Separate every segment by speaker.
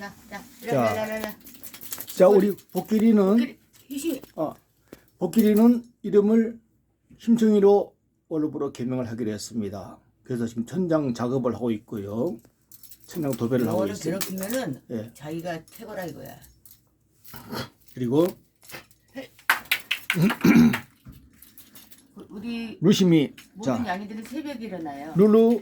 Speaker 1: 자, 자,
Speaker 2: 자.
Speaker 1: 라라라라.
Speaker 2: 자, 우리 복길이는
Speaker 1: 희시.
Speaker 2: 아, 복길이는 이름을 심청이로 원로부로 개명을 하기로 했습니다. 그래서 지금 천장 작업을 하고 있고요. 천장 도배를 하고 있습니다.
Speaker 1: 괴롭히면은
Speaker 2: 예.
Speaker 1: 자기가 최고라 이거야.
Speaker 2: 그리고
Speaker 1: 우리
Speaker 2: 루심이
Speaker 1: 모든
Speaker 2: 자
Speaker 1: 양이들은 새벽에 일어나요.
Speaker 2: 룰루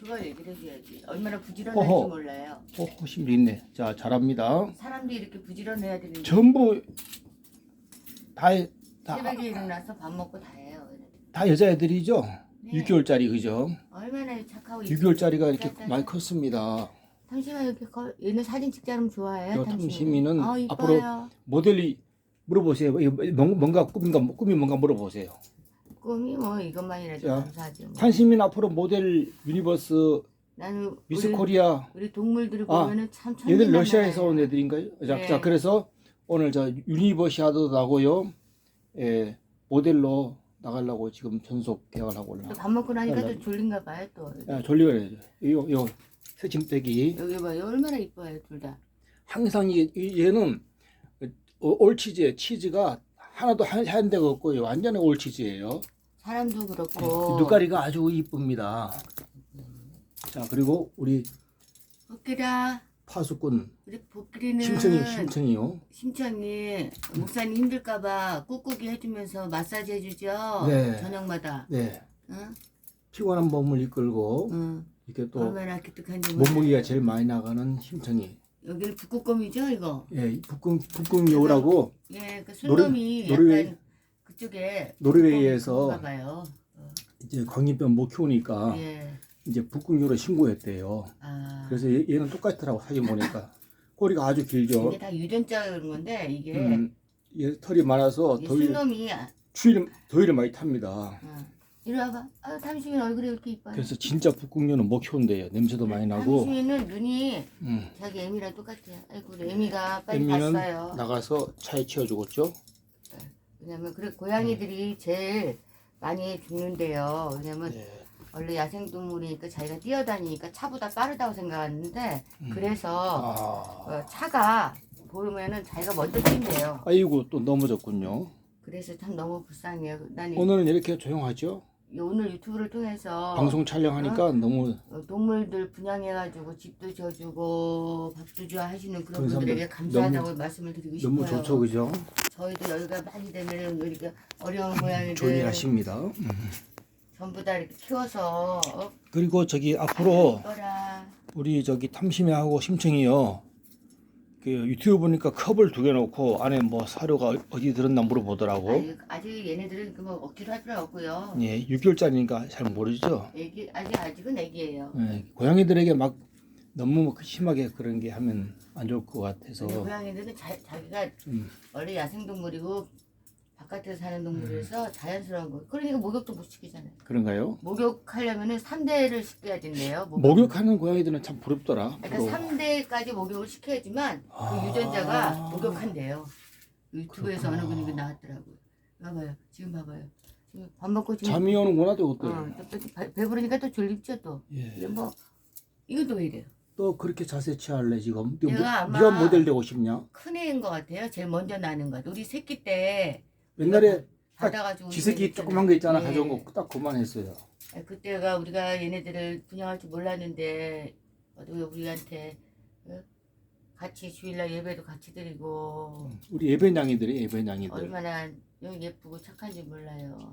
Speaker 1: 그걸 얘기를 해줘야지. 얼마나 부지런한지
Speaker 2: 어허.
Speaker 1: 몰라요.
Speaker 2: 어, 호심도 있네. 자 잘합니다.
Speaker 1: 사람도 이렇게 부지런해야 되는데
Speaker 2: 전부 다, 다,
Speaker 1: 새벽에 일어나서 밥 먹고 다 해요.
Speaker 2: 다 여자애들이죠?
Speaker 1: 네.
Speaker 2: 6개월짜리 그죠?
Speaker 1: 얼마나 착하고
Speaker 2: 6개월짜리가 이렇게
Speaker 1: 짜짜짜.
Speaker 2: 많이 컸습니다.
Speaker 1: 당신아 이렇게 거, 얘는 사진 찍자면 좋아해요.
Speaker 2: 요
Speaker 1: 당신이.
Speaker 2: 탐심이는
Speaker 1: 아,
Speaker 2: 앞으로
Speaker 1: 이뻐요.
Speaker 2: 모델이 물어보세요. 이거 뭔- 뭔가 꿈인가 꿈이 뭔가 물어보세요.
Speaker 1: 꿈이 뭐 이것만이라도
Speaker 2: 자,
Speaker 1: 감사하죠. 뭐.
Speaker 2: 탄심이는 앞으로 모델 유니버스
Speaker 1: 나는
Speaker 2: 미스
Speaker 1: 우리,
Speaker 2: 코리아
Speaker 1: 우리 동물들을
Speaker 2: 아,
Speaker 1: 보면은 참
Speaker 2: 얘들. 러시아에서 온 애들인가요? 자,
Speaker 1: 네.
Speaker 2: 자 그래서 오늘 저 유니버시아도 나고요. 예, 모델로 나가려고 지금 전속 계약을 하고 올라.
Speaker 1: 또밥 먹고 나니까. 또 졸린가 봐요 또.
Speaker 2: 야, 졸리가 해야죠. 이거 이거 새침대기
Speaker 1: 여기 봐요 얼마나 이뻐요 둘 다.
Speaker 2: 항상 이 이- 얘는 어, 올치즈에 치즈가 하나도 한, 한 데가 없고요. 완전히 올 치즈예요.
Speaker 1: 사람도 그렇고.
Speaker 2: 눈가리가 아주 이쁩니다. 자 그리고 우리
Speaker 1: 복귀라
Speaker 2: 파수꾼
Speaker 1: 우리 복귀리는
Speaker 2: 심청이 심청이요.
Speaker 1: 심청이 목사님 힘들까봐 꾹꾹이 해주면서 마사지 해주죠.
Speaker 2: 네.
Speaker 1: 저녁마다.
Speaker 2: 네
Speaker 1: 응?
Speaker 2: 피곤한 몸을 이끌고
Speaker 1: 응.
Speaker 2: 이렇게 또
Speaker 1: 얼마나 기특한지.
Speaker 2: 몸무게가 제일 많이 나가는 심청이.
Speaker 1: 여기는 북극곰이죠 이거.
Speaker 2: 예, 북극 북극 여우라고
Speaker 1: 예, 그
Speaker 2: 노르-
Speaker 1: 순놈이
Speaker 2: 노르웨이-
Speaker 1: 약간 그쪽에
Speaker 2: 노르웨이에서
Speaker 1: 북극곰인가 봐요.
Speaker 2: 이제 광인병 못 키우니까
Speaker 1: 예.
Speaker 2: 이제 북극여우로 신고했대요.
Speaker 1: 아.
Speaker 2: 그래서 얘, 얘는 똑같더라고 사진 보니까 꼬리가 아주 길죠.
Speaker 1: 이게 다 유전자 그런 건데 이게
Speaker 2: 음, 얘 털이 많아서
Speaker 1: 이
Speaker 2: 더위
Speaker 1: 순놈이 아,
Speaker 2: 추위를 더위를 많이 탑니다.
Speaker 1: 어. 이리 와봐. 아, 탐심이 얼굴이 이렇게 이뻐요.
Speaker 2: 그래서 진짜 북극여우는 못 키운대요. 냄새도 많이 나고.
Speaker 1: 탐심이는 눈이
Speaker 2: 음,
Speaker 1: 자기 애미랑 똑같아요. 아이고 우리 애미가 빨리
Speaker 2: 애미는
Speaker 1: 봤어요.
Speaker 2: 나가서 차에 치워주겠죠.
Speaker 1: 왜냐면 그래 고양이들이 제일 많이 죽는데요. 왜냐면
Speaker 2: 네.
Speaker 1: 원래 야생동물이니까 자기가 뛰어다니니까 차보다 빠르다고 생각하는데
Speaker 2: 음.
Speaker 1: 그래서
Speaker 2: 아,
Speaker 1: 어, 차가 보면은 자기가 먼저 뛴대요.
Speaker 2: 아이고 또 넘어졌군요.
Speaker 1: 그래서 참 너무 불쌍해요. 난 이-
Speaker 2: 오늘은 이렇게 조용하죠.
Speaker 1: 오늘 유튜브를 통해서
Speaker 2: 방송 촬영하니까 너무
Speaker 1: 어, 동물들 분양해가지고 집도 져주고 밥도 줘 하시는 그런 분들에게 감사하다고 말씀을 드리고 싶어요.
Speaker 2: 너무 좋죠, 그죠?
Speaker 1: 저희도 여기가 많이 되면 이렇게 어려운 고양이들
Speaker 2: 좋은 일 하십니다. 음.
Speaker 1: 전부 다 이렇게 키워서 어,
Speaker 2: 그리고 저기 앞으로
Speaker 1: 이거라
Speaker 2: 우리 저기 탐심이하고 심청이요. 그 유튜브 보니까 컵을 두개 놓고 안에 뭐 사료가 어디 들었나 물어보더라고.
Speaker 1: 아직, 아직 얘네들은 그뭐 억지로 할 필요 없고요.
Speaker 2: 예, 6개월짜리니까 잘 모르죠.
Speaker 1: 애기 아직 아직은 애기예요.
Speaker 2: 예, 고양이들에게 막 너무 심하게 그런 게 하면 안 좋을 것 같아서.
Speaker 1: 고양이들은 자, 자기가
Speaker 2: 음,
Speaker 1: 원래 야생동물이고 바깥에서 사는 동물이라서 자연스러운 거. 그러니까 목욕도 못 시키잖아요.
Speaker 2: 그런가요?
Speaker 1: 목욕하려면은 3대를 시켜야 된대요.
Speaker 2: 목욕하는 고양이들은 참 부럽더라.
Speaker 1: 그러니까
Speaker 2: 부러워.
Speaker 1: 3대까지 목욕을 시켜야지만
Speaker 2: 아.
Speaker 1: 그 유전자가 목욕한대요. 유튜브에서
Speaker 2: 그렇구나.
Speaker 1: 어느 분이 그 나왔더라고요. 봐봐요. 지금 봐봐요. 지금 밥 먹고 지금
Speaker 2: 잠이 오는구나 또
Speaker 1: 어, 또 배- 배부르니까 또 졸립죠 또.
Speaker 2: 예.
Speaker 1: 뭐 이것도 왜 이래요?
Speaker 2: 또 그렇게 자세 취할래 지금? 네,
Speaker 1: 내가 아마-
Speaker 2: 네가 모델 되고 싶냐?
Speaker 1: 큰 애인 것 같아요. 제일 먼저 나는 것 같아요. 우리 새끼 때
Speaker 2: 옛날에 딱
Speaker 1: 받아가지고
Speaker 2: 지새끼 조그만 거 있잖아
Speaker 1: 예.
Speaker 2: 가져온 거 딱 그만 했어요.
Speaker 1: 아, 그때가 우리가 얘네들을 분양할 줄 몰랐는데 우리한테 어? 같이 주일날 예배도 같이 드리고
Speaker 2: 우리 예배냥이들이 예배냥이들.
Speaker 1: 얼마나 예쁘고 착한지 몰라요.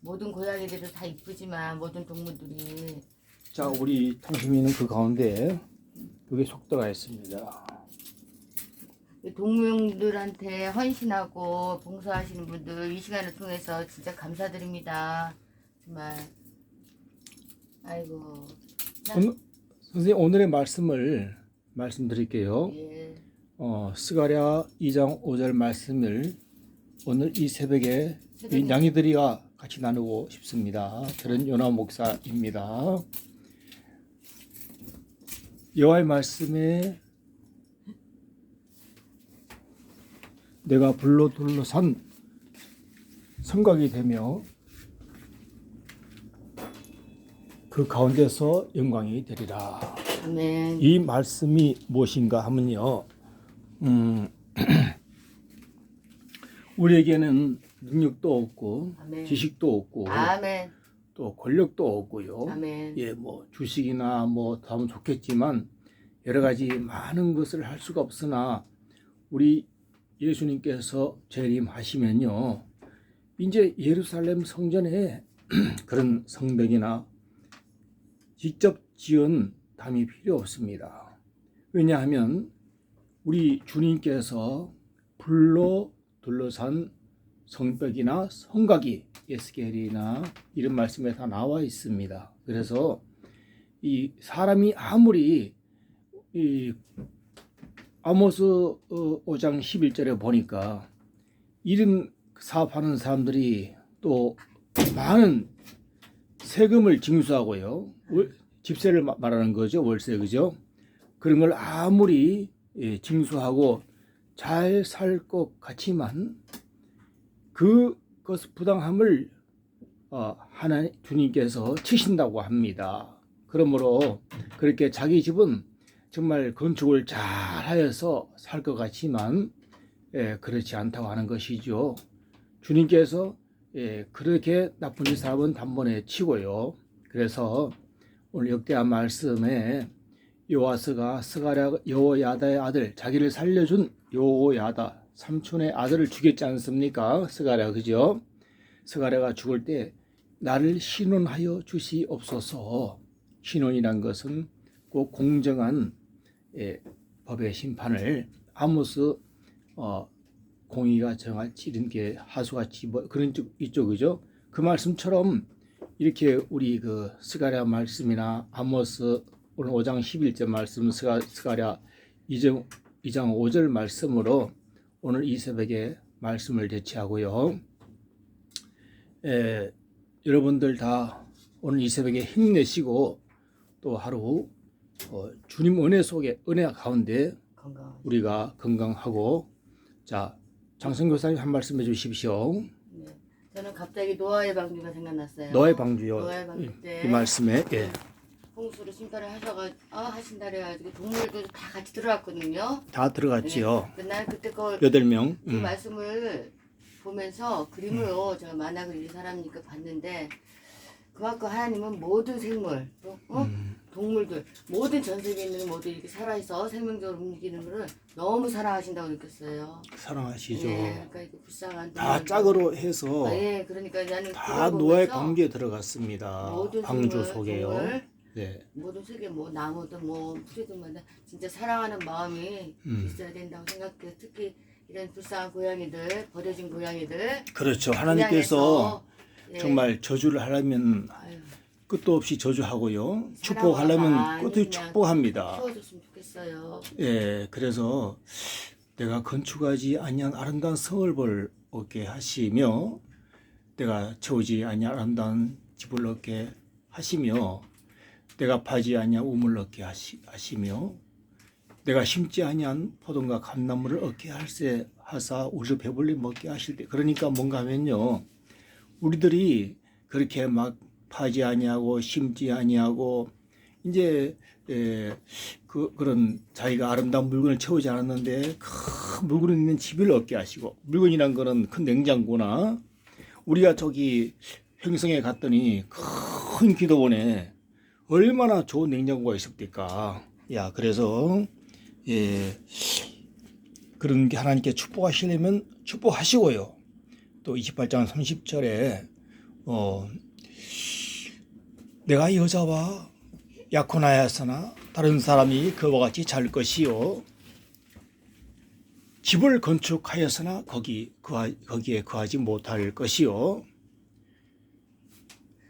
Speaker 1: 모든 고양이들은 다 이쁘지만 모든 동물들이
Speaker 2: 자 우리 탕심이는 그 가운데 여기 속도가 있습니다.
Speaker 1: 동물들한테 헌신하고 봉사하시는 분들 이 시간을 통해서 진짜 감사드립니다. 정말 아이고 자,
Speaker 2: 오늘, 선생님 오늘의 말씀을 말씀드릴게요.
Speaker 1: 예.
Speaker 2: 어, 스가랴 2장 5절 말씀을 오늘 이 새벽에
Speaker 1: 새벽에.
Speaker 2: 이 양이들이와 같이 나누고 싶습니다. 저는 요나 목사입니다. 여호와의 말씀에 내가 불로 둘러산 성곽이 되며 그 가운데서 영광이 되리라.
Speaker 1: 아멘.
Speaker 2: 이 말씀이 무엇인가 하면요. 음, 우리에게는 능력도 없고
Speaker 1: 아멘.
Speaker 2: 지식도 없고
Speaker 1: 아멘.
Speaker 2: 또 권력도 없고요.
Speaker 1: 아멘.
Speaker 2: 예, 뭐 주식이나 뭐 하면 좋겠지만 여러 가지 많은 것을 할 수가 없으나 우리 예수님께서 재림하시면요. 이제 예루살렘 성전에 그런 성벽이나 직접 지은 담이 필요 없습니다. 왜냐하면 우리 주님께서 불로 둘러산 성벽이나 성곽이 에스겔이나 이런 말씀에 다 나와 있습니다. 그래서 이 사람이 아무리 이 아모스 어, 5장 11절에 보니까 이런 사업하는 사람들이 또 많은 세금을 징수하고요. 월- 집세를 마- 말하는 거죠. 월세 그죠? 그런 걸 아무리 예, 징수하고 잘 살 것 같지만 그것 부당함을 어, 하나님 주님께서 치신다고 합니다. 그러므로 그렇게 자기 집은 정말 건축을 잘 하여서 살 것 같지만 예, 그렇지 않다고 하는 것이죠. 주님께서 예, 그렇게 나쁜 짓 사람은 단번에 치고요. 그래서 오늘 역대한 말씀에 요아스가 스가랴 여호야다의 아들 자기를 살려준 여호야다 삼촌의 아들을 죽였지 않습니까? 스가랴 그죠? 스가랴가 죽을 때 나를 신원하여 주시옵소서. 신원이란 것은 꼭 공정한 예, 법의 심판을 아모스 어, 공의가 정할 게 하수같이 뭐 그런 쪽 이쪽이죠. 그 말씀처럼 이렇게 우리 그 스가랴 말씀이나 아모스 오늘 5장 11절 말씀 스가, 스가랴 2장, 2장 5절 말씀으로 오늘 이 새벽에 말씀을 대체하고요. 에, 여러분들 다 오늘 이 새벽에 힘내시고 또 하루 어, 주님 은혜 속에 은혜 가운데
Speaker 1: 건강.
Speaker 2: 우리가 건강하고 자 장성 교사님 한 말씀 해주십시오.
Speaker 1: 네. 저는 갑자기 노아의 방주가 생각났어요.
Speaker 2: 너의 방주요.
Speaker 1: 노아의 방주
Speaker 2: 이, 때이 말씀에 예.
Speaker 1: 홍수를 심판을 하셔가 아 하신다 그래가지고 동물도 다 같이 들어왔거든요.
Speaker 2: 다 들어갔지요.
Speaker 1: 네. 난 그때 그,
Speaker 2: 여덟 명.
Speaker 1: 그
Speaker 2: 음.
Speaker 1: 말씀을 보면서 그림으로 제가 만화 그리는 사람이니까 봤는데 그만큼 하나님은 모든 생물 또 어?
Speaker 2: 음.
Speaker 1: 동물들 모든 전 세계에 있는 모든 이렇게 살아있어 생명적으로 움직이는 거를 너무 사랑하신다고 느꼈어요.
Speaker 2: 사랑하시죠.
Speaker 1: 예, 그러니까 이렇게 불쌍한
Speaker 2: 다
Speaker 1: 동물들.
Speaker 2: 짝으로 해서
Speaker 1: 아, 예, 그러니까 나는
Speaker 2: 다
Speaker 1: 그걸 보면서
Speaker 2: 방주에 들어갔습니다.
Speaker 1: 모든
Speaker 2: 방주 속에요.
Speaker 1: 동물,
Speaker 2: 네.
Speaker 1: 모든 세계 뭐 나무든 뭐 풀이든마다 진짜 사랑하는 마음이
Speaker 2: 음.
Speaker 1: 있어야 된다고 생각해요. 특히 이런 불쌍한 고양이들, 버려진 고양이들
Speaker 2: 그렇죠. 하나님께서
Speaker 1: 분양해서, 예,
Speaker 2: 정말 저주를 하려면
Speaker 1: 아유,
Speaker 2: 끝도 없이 저주하고요. 축복하려면
Speaker 1: 그냥
Speaker 2: 축복합니다.
Speaker 1: 키워줬으면 좋겠어요.
Speaker 2: 예, 그래서 내가 건축하지 아니한 아름다운 성을 벌 얻게 하시며 내가 채우지 아니한 아름다운 집을 얻게 하시며 내가 파지 아니한 우물 얻게 하시, 하시며 내가 심지 아니한 포도과 감나무를 얻게 할세 하사 우리를 배불리 먹게 하실 때 그러니까 뭔가 하면요 우리들이 그렇게 막 파지 아니하고 심지 아니하고 이제 예, 그 그런 자기가 아름다운 물건을 채우지 않았는데 큰 물건이 있는 집을 얻게 하시고 물건이란 거는 큰 냉장고나 우리가 저기 횡성에 갔더니 큰 기도원에 얼마나 좋은 냉장고가 있습니까? 야 그래서 예 그런 게 하나님께 축복하시려면 축복하시고요. 또 28장 30절에 어 내가 여자와 약혼하였으나 다른 사람이 그와 같이 잘 것이요. 집을 건축하였으나 거기 그하, 거기에 거하지 못할 것이요.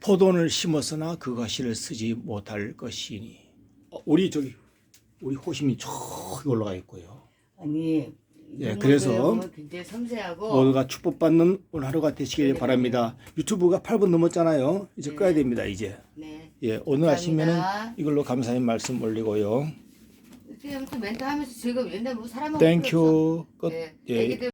Speaker 2: 포도를 심었으나 그 가시를 쓰지 못할 것이니. 어, 우리 저기 우리 호심이 저기 올라가 있고요.
Speaker 1: 아니
Speaker 2: 예,
Speaker 1: 눈물을
Speaker 2: 그래서
Speaker 1: 보면 굉장히 섬세하고
Speaker 2: 모두가 축복받는 오늘 하루가 되시길
Speaker 1: 네,
Speaker 2: 바랍니다. 유튜브가 8분 넘었잖아요. 이제
Speaker 1: 네.
Speaker 2: 꺼야 됩니다. 이제
Speaker 1: 네.
Speaker 2: 예 오늘
Speaker 1: 감사합니다.
Speaker 2: 이걸로 감사의 말씀 올리고요.
Speaker 1: 이렇게 멘트 하면서 즐거워. 옛날 뭐 사람하고.
Speaker 2: 땡큐 끝.
Speaker 1: 네.
Speaker 2: 예.
Speaker 1: 애기들